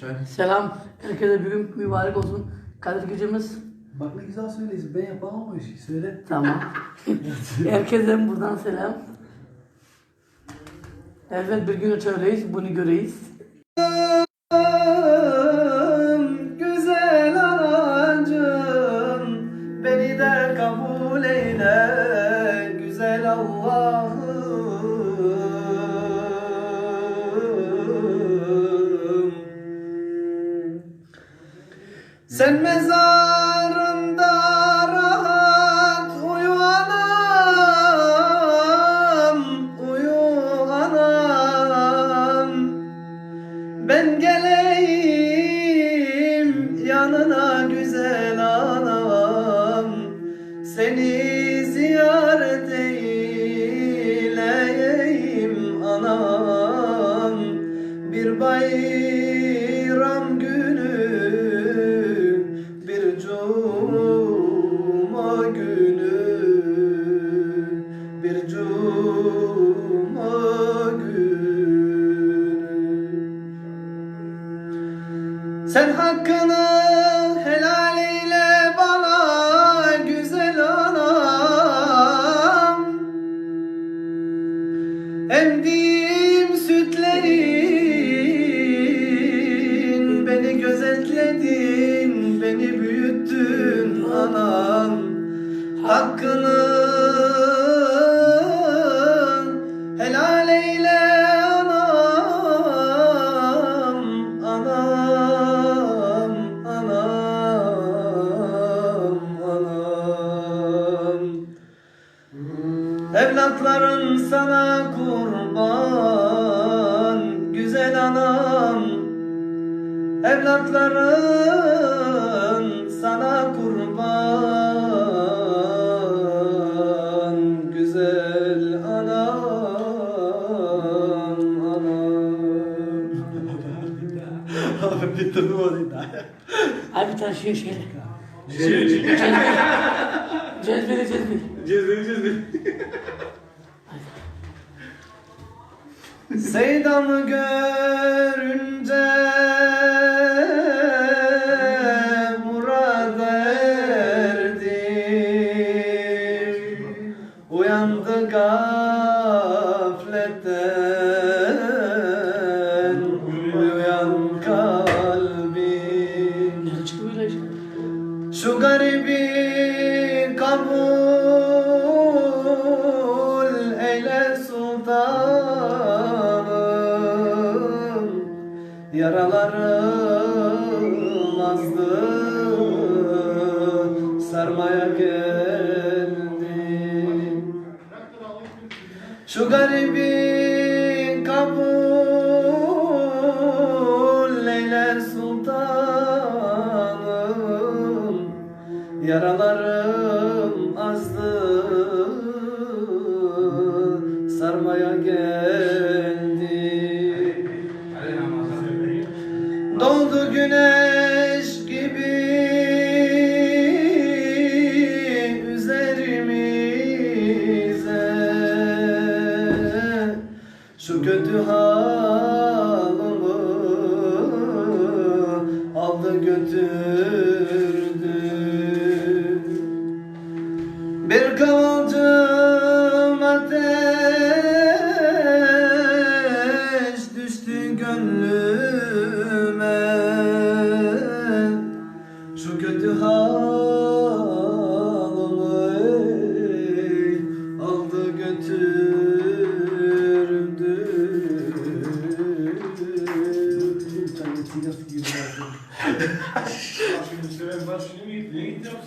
Şöyle. Selam. Herkese bir gün mübarek olsun. Kadir gecemiz. Bak ne güzel söyleyiz. Ben yapamam o işi. Söyle. Tamam. Herkese buradan selam. Evet bir gün öyleyiz. Bunu göreyiz. Güzel anacığım Beni de kabul eyle Güzel Allah'ım Sen mezarında rahat uyu anam Uyu anam ben geleyim yanına güzel anam. Seni ziyaret eyleyeyim anam. Bir bayram cuma günü bir cuma günü. Sen hakkını Hakkını helal eyle anam Anam, anam, anam. Evlatların sana kurban Güzel anam. Evlatların sana kurban Güzel anam Anam Abi bitirdim onu da Abi bir tane şey şey. Şey, Cezbeli cezbeli. Cezbeli cezbeli. Seydamı görünce Yaralarım azdı sarmaya geldim. Şu garibi kabul eyle sultanım. Yaralarım azdı güneş gibi üzerimize. Şu kötü halımı aldı götürdü. Bir kıvılcım ateş düştü gönlüme halımı aldı götürdü Çay sigara gibi. Şimdi ben başlayayım. Ne gideceğim?